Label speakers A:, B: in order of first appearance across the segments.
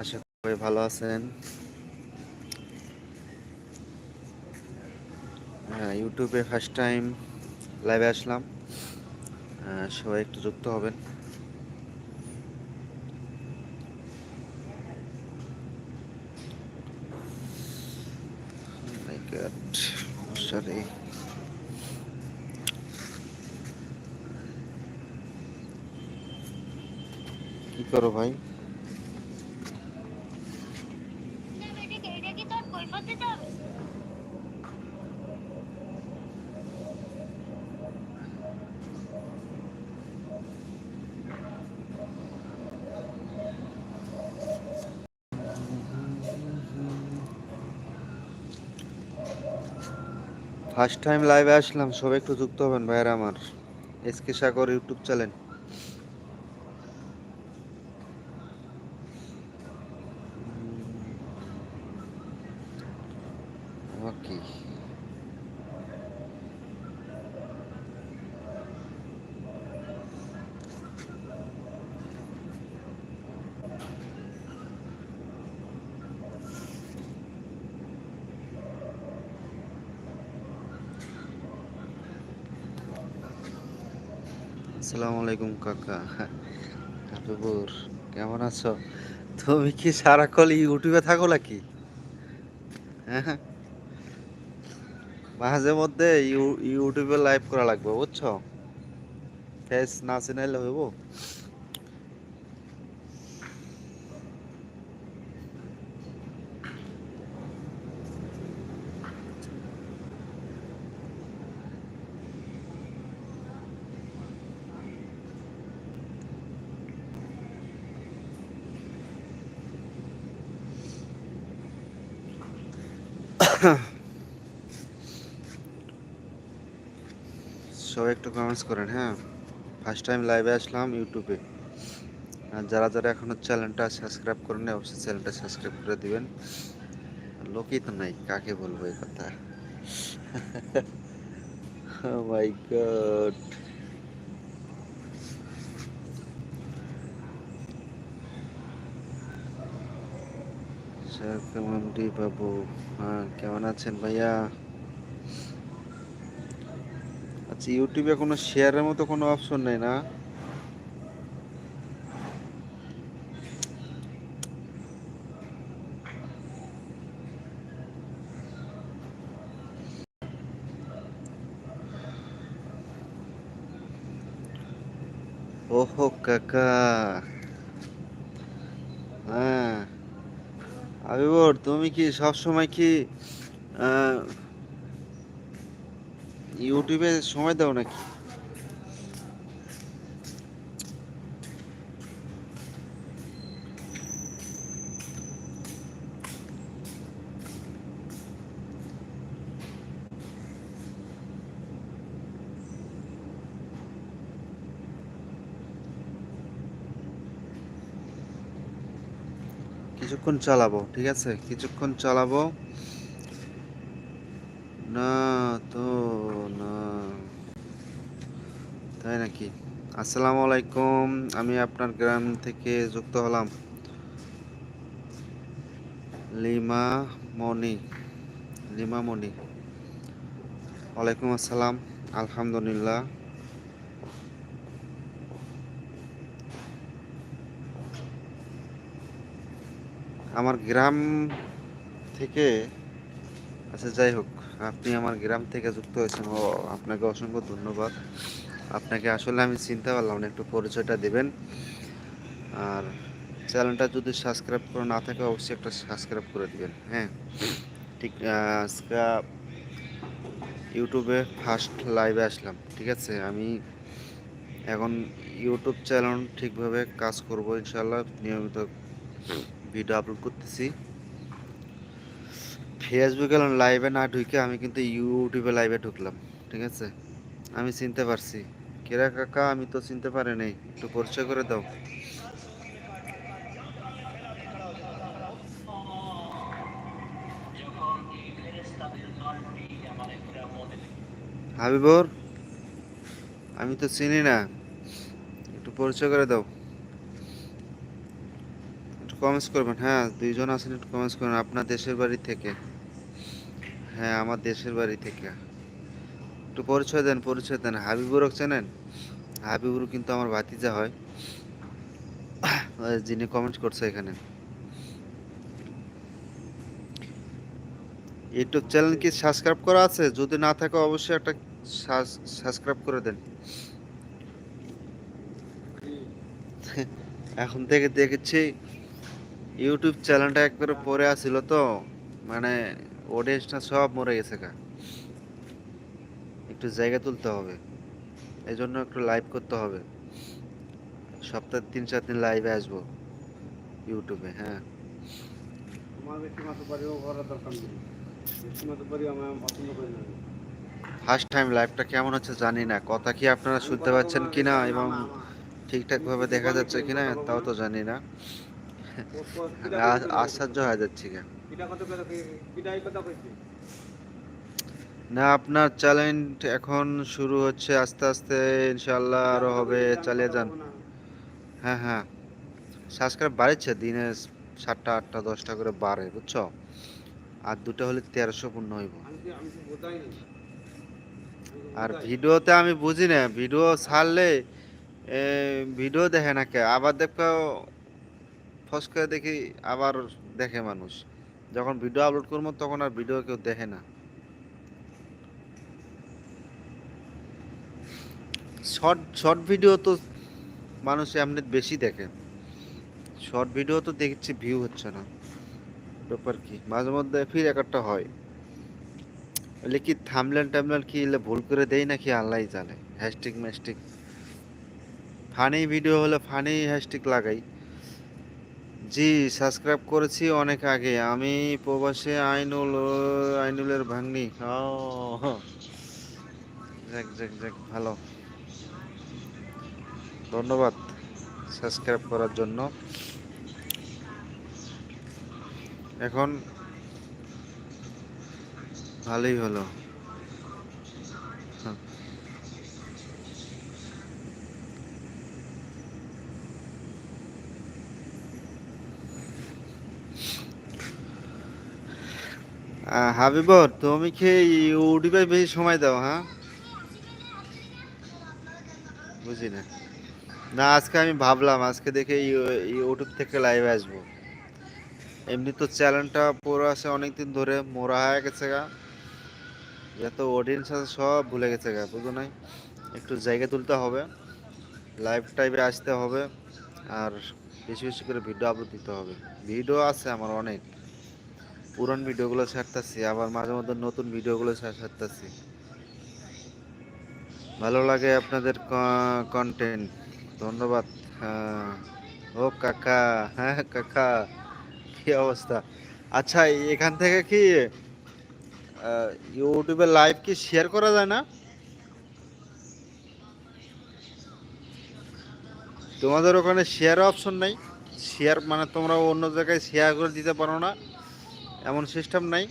A: আশা করি ভালো আছেন। হ্যাঁ, ইউটিউবে ফার্স্ট টাইম লাইভে আসলাম। সবাই একটু যুক্ত হবেন। করো ভাই। ফার্স্ট টাইম লাইভে আসলাম, সবাই একটু যুক্ত হবেন ভাইয়েরা আমার। S K Sagar YouTube channel. আসসালামু আলাইকুম কাকা। হাবিবুর কেমন আছো? তুমি কি সারাক্ষণ ইউটিউবে থাকো নাকি? হ্যাঁ মাঝে মধ্যে ইউ- ইউটিউবে লাইভ করা লাগবে, বুঝছ? ফেস না চিনাইলে হইব। সবাই একটু কমেন্টস করেন হ্যাঁ? ফার্স্ট টাইম লাইভে আসলাম ইউটিউবে আর যারা যারা এখনও চ্যানেলটা সাবস্ক্রাইব করেন অবশ্যই চ্যানেলটা সাবস্ক্রাইব করে দিবেন। লোকই তো নাই, কাকে বলব এই কথা? মাই গড এমডি বাবু? হ্যাঁ কেমন আছেন ভাইয়া? আচ্ছা ইউটিউবে কোনো শেয়ারের মতো কোনো অপশন নেই না? ওহো, কাকা। হ্যাঁ। আবিবর তুমি কি সব সময় কি ইউটিউবে সময় দাও নাকি? কিছুক্ষণ চালাবো, ঠিক আছে? কিছুক্ষণ চালাবো। না তো, না। তাই নাকি? আসসালামু আলাইকুম, আমি আপনার গ্রাম থেকে যুক্ত হলাম। লিমা মনি লিমা মনি ওয়ালাইকুম আসসালাম, আলহামদুলিল্লাহ। আমার গ্রাম থেকে আচ্ছা যাই হোক, আপনি আমার গ্রাম থেকে যুক্ত হয়েছেন। ও, আপনাকে অসংখ্য ধন্যবাদ। আপনাকে আসলে আমি চিনতে পারলাম না, একটু পরিচয়টা দেবেন। আর চ্যানেলটা যদি সাবস্ক্রাইব করে না থাকে, অবশ্যই একটা সাবস্ক্রাইব করে দিবেন হ্যাঁ? ঠিক আজকে ইউটিউবে ফার্স্ট লাইভে আসলাম, ঠিক আছে? আমি এখন ইউটিউব চ্যানেল ঠিকভাবে কাজ করব ইনশাল্লাহ নিয়মিত। ভিডিও আপলোড করতেছি। ফেসবুকে লাইভে না ঢুকে আমি কিন্তু ইউটিউবে লাইভে ঢুকলাম, ঠিক আছে? আমি চিনতে পারছি। কেরা কাকা? আমি তো চিনতে পারি নাই। একটু পরিচয় করে দাও। হাবিবর, আমি তো চিনি না। একটু পরিচয় করে দাও। কমেন্টস করবেন। হ্যাঁ দুইজন আছেন, একটু কমেন্টস করবেন আপনার দেশের বাড়ি থেকে। হ্যাঁ আমার দেশের বাড়ি থেকে। একটু পরিচয় দেন পরিচয় দেন। হাবিবুরক চেনেন? হাবিবুর কিন্তু আমার ভাতিজা হয়। যিনি কমেন্ট করছে এখানে। ইউটিউব চ্যানেল কি সাবস্ক্রাইব করা আছে? যদি না থাকে, অবশ্যই একটা সাবস্ক্রাইব করে দেন। এখন থেকে দেখেছি ইউটিউব চ্যানেলটা একবারে পরে আসছিল তো মানে অডিয়েন্সটা সব মরে গেছে কা একটু জায়গা তুলতে হবে এই জন্য একটু লাইভ করতে হবে। সপ্তাহে তিন চার দিন লাইভে আসব ইউটিউবে হ্যাঁ। ফার্স্ট টাইম লাইভটা কেমন হচ্ছে জানি না কথা কি আপনারা শুনতে পাচ্ছেন কিনা এবং ঠিকঠাকভাবে দেখা যাচ্ছে কিনা তাও তো জানি না। আশ্চর্য হয়ে যাচ্ছি কেন? না, আপনার চ্যালেঞ্জ এখন শুরু হচ্ছে আস্তে আস্তে ইনশাল্লাহ আরও হবে, চালিয়ে যান। হ্যাঁ হ্যাঁ। সাবস্ক্রাইব বাড়ছে, দিনে সাতটা, আটটা, দশটা করে বাড়ে, বুঝছ? আর দুটো হলে তেরোশো পূর্ণ হইব। আর ভিডিওতে আমি বুঝি না, ভিডিও ছাড়লে ভিডিও দেখে না কে? আবার দেখো ফস করে দেখি আবার দেখে মানুষ। যখন ভিডিও আপলোড করব, তখন আর ভিডিও কেউ দেখে না। শর্ট শর্ট ভিডিও তো মানুষ এমনি বেশি দেখে। শর্ট ভিডিও তো দেখছি ভিউ হচ্ছে না। ব্যাপার কি? মাঝে মধ্যে ফির এক একটা হয়। এলে কি থামলেন টামলেন কি এলে ভুল করে দেই নাকি আল্লাহ জানে। হ্যাশট্যাগ ম্যাশট্যাগ ফানি ভিডিও হলে ফানি হ্যাশট্যাগ লাগাই। জি সাবস্ক্রাইব করেছি অনেক আগে। আমি প্রবাসে আইনুল, আইনুলের যাক যাক যাক, ভালো। ধন্যবাদ সাবস্ক্রাইব করার জন্য। এখন ভালোই হলো। হাবিবর, তুমি কি ইউটিউবে বেশি সময় দাও হ্যাঁ? বুঝি না। না, আজকে আমি ভাবলাম, আজকে দেখে ইউটিউব থেকে লাইভে আসব। এমনি তো চ্যানেলটা পুরো আছে অনেকদিন ধরে, মোরা হয়ে গেছে গা। যত অডিয়েন্স আছে, সব ভুলে গেছে গা, বুঝো নাই? একটু জায়গা তুলতে হবে লাইভ টাইপে আসতে হবে, আর বেশি বেশি করে ভিডিও আপলোড দিতে হবে। ভিডিও আছে আমার অনেক। পুরান ভিডিওগুলো ছাড়তেছি, আবার মাঝে মধ্যে নতুন ভিডিওগুলো ছাড়তেছি। ভালো লাগে আপনাদের কন্টেন্ট ধন্যবাদ। হ্যাঁ। ও কাকা হ্যাঁ কাকা, কি অবস্থা? আচ্ছা এখান থেকে কি ইউটিউবে লাইভ কি শেয়ার করা যায় না? তোমাদের ওখানে শেয়ার অপশন নাই। শেয়ার মানে তোমরা অন্য জায়গায় শেয়ার করে দিতে পারো না। এমন সিস্টেম নাই।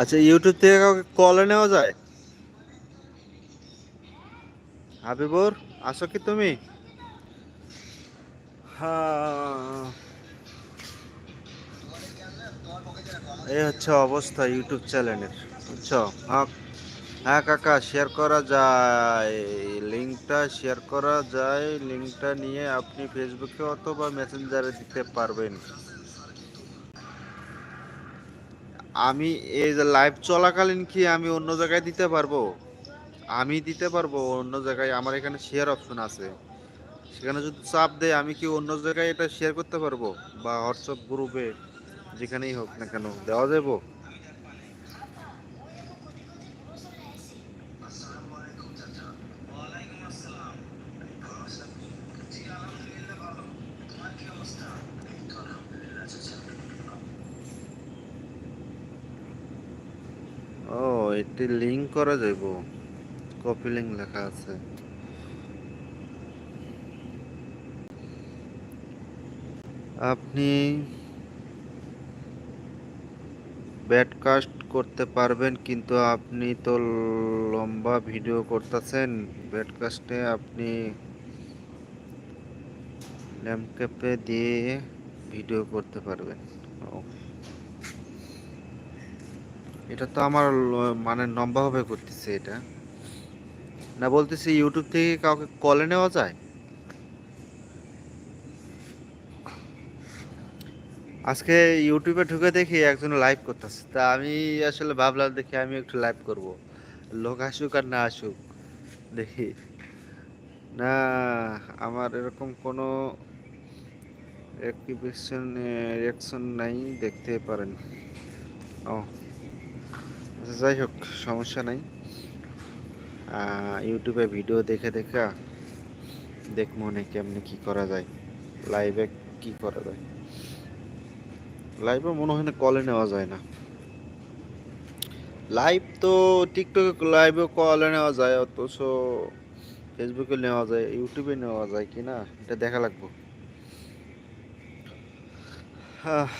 A: আচ্ছা ইউটিউব থেকে কাউকে কলে নেওয়া যায়? হাবিবুর, আসো কি তুমি? হ্যাঁ। এই হচ্ছে অবস্থা ইউটিউব চ্যানেলের, বুঝছ? হ্যাঁ হ্যাঁ কাকা শেয়ার করা যায়। লিঙ্কটা শেয়ার করা যায়। লিঙ্কটা নিয়ে আপনি ফেসবুকে অথবা মেসেঞ্জারে দিতে পারবেন। আমি এই যে লাইভ চলাকালীন কি আমি অন্য জায়গায় দিতে পারব? আমি দিতে পারব, অন্য জায়গায় আমার এখানে শেয়ার অপশন আছে। সেখানে যদি চাপ দেয়, আমি কি অন্য জায়গায় এটা শেয়ার করতে পারব? বা হোয়াটসঅ্যাপ গ্রুপে যেখানেই হোক না কেন, দেওয়া যাব ও এটি লিঙ্ক করা যাইব। কপি লিঙ্ক লেখা আছে। আপনি ব্যাডকাস্ট করতে পারবেন, কিন্তু আপনি তো লম্বা ভিডিও করতেছেন। ব্যাডকাস্টে আপনি ল্যাম্পক্যাপে দিয়ে ভিডিও করতে পারবেন। এটা তো আমার মানে লম্বাভাবে করতেছে এটা। না বলতেছি ইউটিউব থেকে কাউকে কলে নেওয়া যায়? আজকে ইউটিউবে ঢুকে দেখি একজন লাইভ করতেছে। তা আমি আসলে ভাবলাম দেখি আমি একটু লাইভ করব। লোক আসুক আর না আসুক দেখি। না আমার এরকম কোনো অ্যাক্টিভেশন রিয়াকশন নাই দেখতে পারেন। ও আচ্ছা, যাই হোক সমস্যা নাই। ইউটিউবে ভিডিও দেখে দেখা দেখ মনে কেমনে কি করা যায় লাইভে কি করা যায়। লাইভে মনে হয় না কলে নেওয়া যায় না। লাইভ তো টিকটকে লাইভে কলে নেওয়া যায় অথচ ফেসবুকে নেওয়া যায় ইউটিউবে নেওয়া যায় কি না এটা দেখা লাগবো। আহ,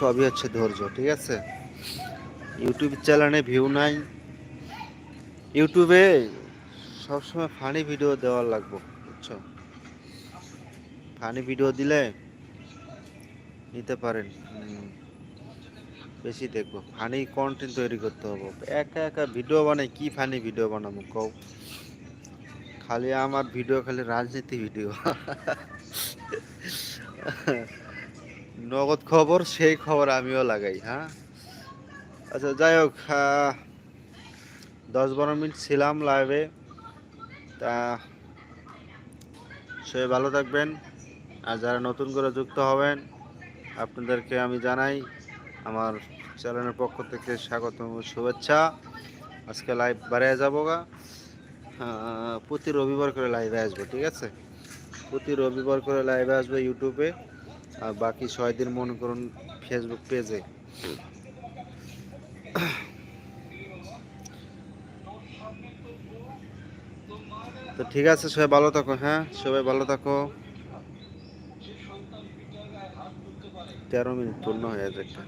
A: সবই হচ্ছে ধৈর্য, ঠিক আছে? ইউটিউব চ্যানেলে ভিউ নাই। ইউটিউবে সবসময় ফানি ভিডিও দেওয়ার লাগবো, বুঝছ? ফানি ভিডিও দিলে নিতে পারেন বেশি দেখব। ফানি কন্টেন্ট তৈরি করতে হবে। একা একা ভিডিও বানাই, কি ফানি ভিডিও বানাবো কও? খালি আমার ভিডিও খালি রাজনীতি ভিডিও নগদ খবর, সেই খবর আমিও লাগাই হ্যাঁ? আচ্ছা যাই হোক দশ বারো মিনিট ছিলাম লাইভে তা সে ভালো থাকবেন, আর যারা নতুন করে যুক্ত হবেন, আপনাদেরকে আমি জানাই আমার চ্যানেলের পক্ষ থেকে স্বাগত শুভেচ্ছা। আজকে লাইভ বাড়িয়ে যাব গা। প্রতি রবিবার করে লাইভে আসব, ঠিক আছে? প্রতি রবিবার করে লাইভে আসবে ইউটিউবে আর বাকি ছয় দিন মনে করুন ফেসবুক পেজে তো ঠিক আছে, সবাই ভালো থাকো হ্যাঁ? সবাই ভালো থাকো। তেরো মিনিট পূর্ণ হয়ে যাচ্ছে